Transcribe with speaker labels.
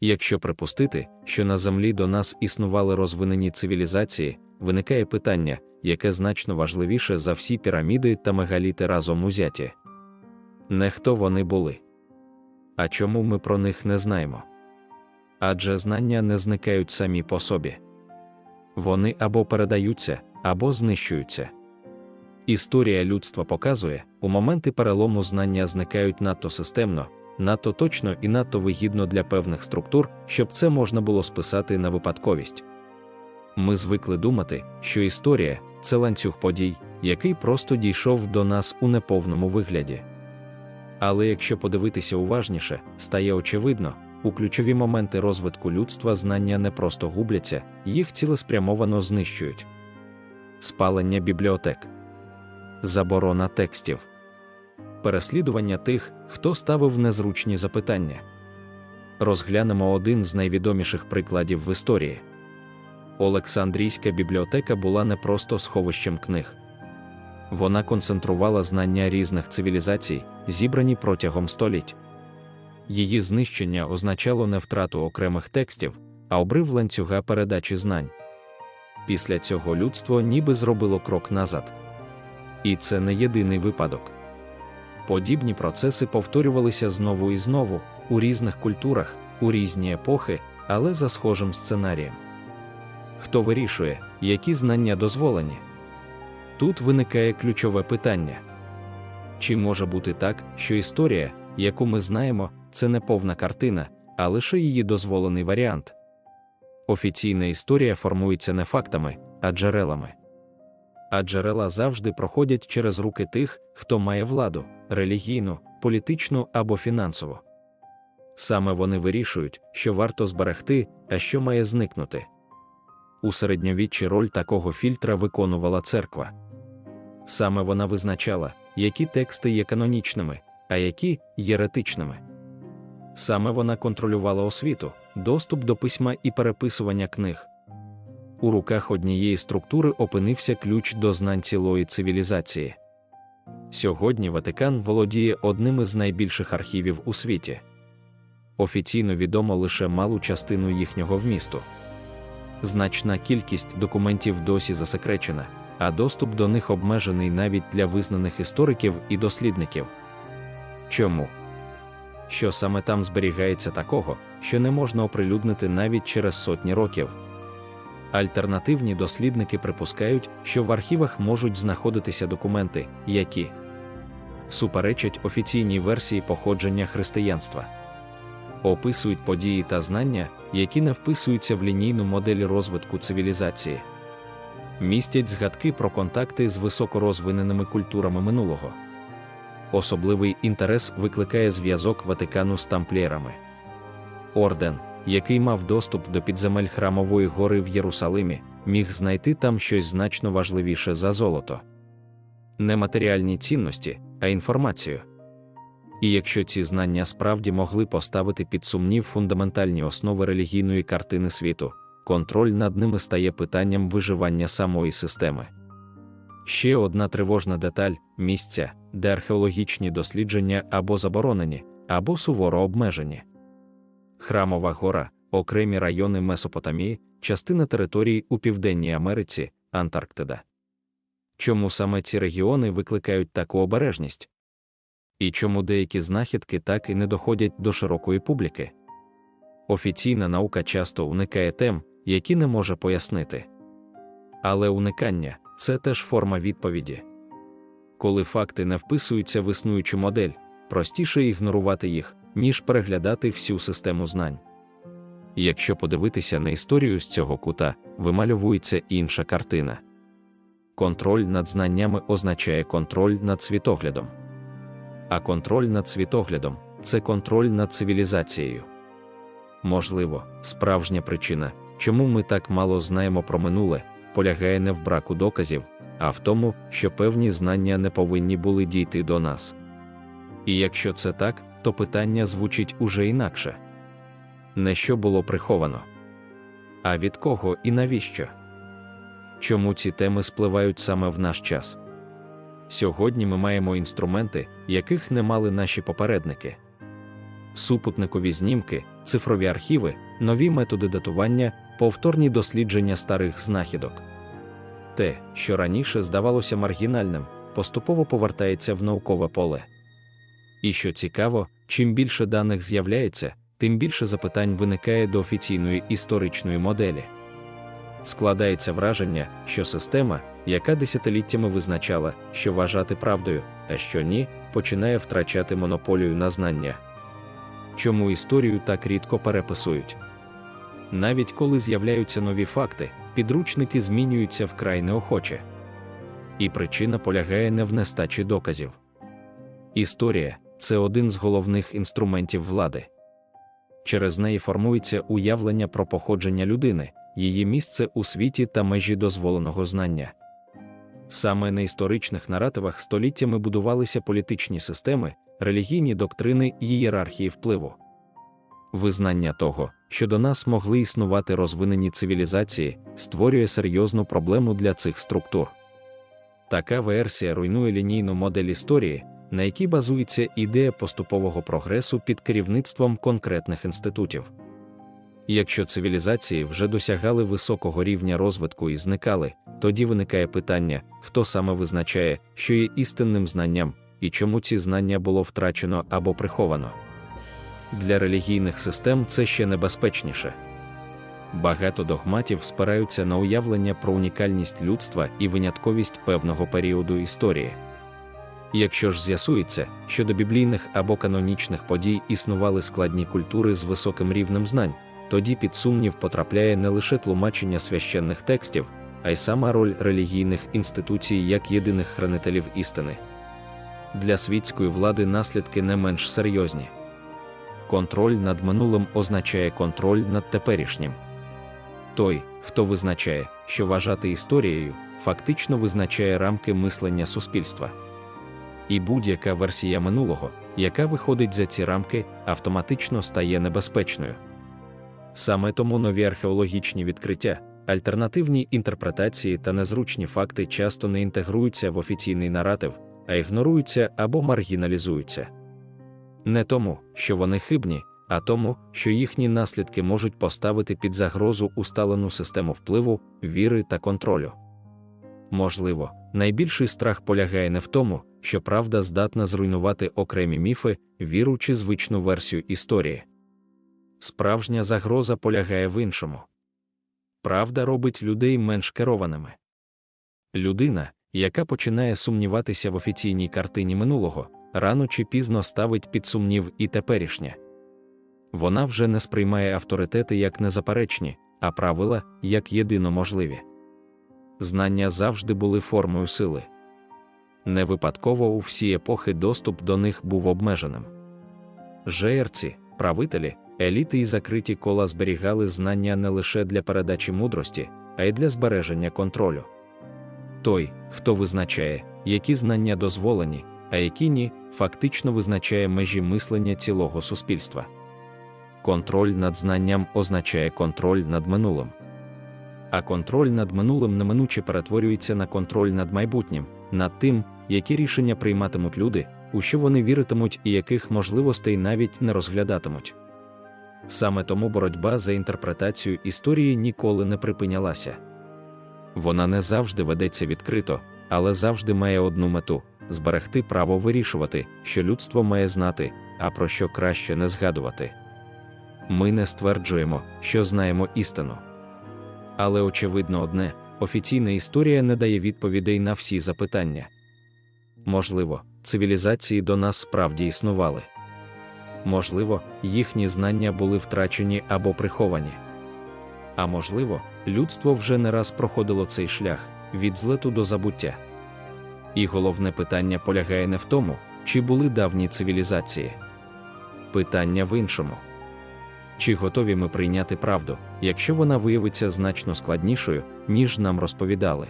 Speaker 1: Якщо припустити, що на Землі до нас існували розвинені цивілізації, виникає питання, яке значно важливіше за всі піраміди та мегаліти разом узяті. Не хто вони були. А чому ми про них не знаємо? Адже знання не зникають самі по собі. Вони або передаються, або знищуються. Історія людства показує, у моменти перелому знання зникають надто системно, надто точно і надто вигідно для певних структур, щоб це можна було списати на випадковість. Ми звикли думати, що історія це ланцюг подій, який просто дійшов до нас у неповному вигляді. Але якщо подивитися уважніше, стає очевидно, у ключові моменти розвитку людства знання не просто губляться, їх цілеспрямовано знищують. Спалення бібліотек, заборона текстів, переслідування тих, хто ставив незручні запитання. Розглянемо один з найвідоміших прикладів в історії. Олександрійська бібліотека була не просто сховищем книг. Вона концентрувала знання різних цивілізацій, зібрані протягом століть. Її знищення означало не втрату окремих текстів, а обрив ланцюга передачі знань. Після цього людство ніби зробило крок назад. І це не єдиний випадок. Подібні процеси повторювалися знову і знову у різних культурах, у різні епохи, але за схожим сценарієм. Хто вирішує, які знання дозволені? Тут виникає ключове питання: чи може бути так, що історія, яку ми знаємо, це не повна картина, а лише її дозволений варіант? Офіційна історія формується не фактами, а джерелами. А джерела завжди проходять через руки тих, хто має владу релігійну, політичну або фінансову. Саме вони вирішують, що варто зберегти, а що має зникнути. У середньовіччі роль такого фільтра виконувала церква. Саме вона визначала, які тексти є канонічними, а які єретичними. Саме вона контролювала освіту, доступ до письма і переписування книг. У руках однієї структури опинився ключ до знань цілої цивілізації. Сьогодні Ватикан володіє одним із найбільших архівів у світі. Офіційно відомо лише малу частину їхнього вмісту. Значна кількість документів досі засекречена, а доступ до них обмежений навіть для визнаних істориків і дослідників. Чому? Що саме там зберігається такого, що не можна оприлюднити навіть через сотні років. Альтернативні дослідники припускають, що в архівах можуть знаходитися документи, які суперечать офіційній версії походження християнства, описують події та знання, які не вписуються в лінійну модель розвитку цивілізації, містять згадки про контакти з високорозвиненими культурами минулого. Особливий інтерес викликає зв'язок Ватикану з тамплієрами. Орден, який мав доступ до підземель Храмової гори в Єрусалимі, міг знайти там щось значно важливіше за золото. Не матеріальні цінності, а інформацію. І якщо ці знання справді могли поставити під сумнів фундаментальні основи релігійної картини світу, контроль над ними стає питанням виживання самої системи. Ще одна тривожна деталь місця, де археологічні дослідження або заборонені, або суворо обмежені. Храмова гора, окремі райони Месопотамії, частина території у Південній Америці, Антарктида. Чому саме ці регіони викликають таку обережність? І чому деякі знахідки так і не доходять до широкої публіки? Офіційна наука часто уникає тем, які не може пояснити. Але уникання це теж форма відповіді. Коли факти не вписуються в існуючу модель, простіше ігнорувати їх, ніж переглядати всю систему знань. Якщо подивитися на історію з цього кута, вимальовується інша картина. Контроль над знаннями означає контроль над світоглядом. А контроль над світоглядом це контроль над цивілізацією. Можливо, справжня причина, чому ми так мало знаємо про минуле, полягає не в браку доказів, а в тому, що певні знання не повинні були дійти до нас. І якщо це так, то питання звучить уже інакше не що було приховано, а від кого і навіщо? Чому ці теми спливають саме в наш час? Сьогодні ми маємо інструменти, яких не мали наші попередники. Супутникові знімки цифрові архіви, нові методи датування, повторні дослідження старих знахідок. Те, що раніше здавалося маргінальним, поступово повертається в наукове поле. І що цікаво, чим більше даних з'являється, тим більше запитань виникає до офіційної історичної моделі. Складається враження, що система, яка десятиліттями визначала, що вважати правдою, а що ні, починає втрачати монополію на знання. Чому історію так рідко переписують? Навіть коли з'являються нові факти, підручники змінюються вкрай неохоче. І причина полягає не в нестачі доказів. Історія це один з головних інструментів влади. Через неї формується уявлення про походження людини, її місце у світі та межі дозволеного знання. Саме на історичних наративах століттями будувалися політичні системи, релігійні доктрини і ієрархії впливу. Визнання того, що до нас могли існувати розвинені цивілізації, створює серйозну проблему для цих структур. Така версія руйнує лінійну модель історії, на якій базується ідея поступового прогресу під керівництвом конкретних інститутів. Якщо цивілізації вже досягали високого рівня розвитку і зникали, тоді виникає питання, хто саме визначає, що є істинним знанням, і чому ці знання було втрачено або приховано. Для релігійних систем це ще небезпечніше. Багато догматів спираються на уявлення про унікальність людства і винятковість певного періоду історії. Якщо ж з'ясується, що до біблійних або канонічних подій існували складні культури з високим рівнем знань, тоді під сумнів потрапляє не лише тлумачення священних текстів, а й сама роль релігійних інституцій як єдиних хранителів істини. Для світської влади наслідки не менш серйозні. Контроль над минулим означає контроль над теперішнім. Той, хто визначає, що вважати історією, фактично визначає рамки мислення суспільства. І будь-яка версія минулого, яка виходить за ці рамки, автоматично стає небезпечною. Саме тому нові археологічні відкриття, альтернативні інтерпретації та незручні факти часто не інтегруються в офіційний наратив, а ігноруються або маргіналізуються. Не тому, що вони хибні, а тому, що їхні наслідки можуть поставити під загрозу усталену систему впливу, віри та контролю. Можливо, найбільший страх полягає не в тому, що правда здатна зруйнувати окремі міфи, віру чи звичну версію історії. Справжня загроза полягає в іншому. Правда робить людей менш керованими. Людина, яка починає сумніватися в офіційній картині минулого, рано чи пізно ставить під сумнів і теперішнє. Вона вже не сприймає авторитети як незаперечні, а правила як єдино можливі. Знання завжди були формою сили. Не випадково у всі епохи доступ до них був обмеженим. Жеєрці, правителі, еліти і закриті кола зберігали знання не лише для передачі мудрості, а й для збереження контролю. Той, хто визначає, які знання дозволені, а які ні, фактично визначає межі мислення цілого суспільства. Контроль над знанням означає контроль над минулим. А контроль над минулим неминуче перетворюється на контроль над майбутнім, над тим, які рішення прийматимуть люди, у що вони віритимуть і яких можливостей навіть не розглядатимуть. Саме тому боротьба за інтерпретацію історії ніколи не припинялася. Вона не завжди ведеться відкрито, але завжди має одну мету зберегти право вирішувати, що людство має знати, а про що краще не згадувати. Ми не стверджуємо, що знаємо істину. Але очевидно одне офіційна історія не дає відповідей на всі запитання. Можливо, цивілізації до нас справді існували. Можливо, їхні знання були втрачені або приховані. А можливо, людство вже не раз проходило цей шлях від злету до забуття. І головне питання полягає не в тому, чи були давні цивілізації. Питання в іншому. Чи готові ми прийняти правду, якщо вона виявиться значно складнішою, ніж нам розповідали?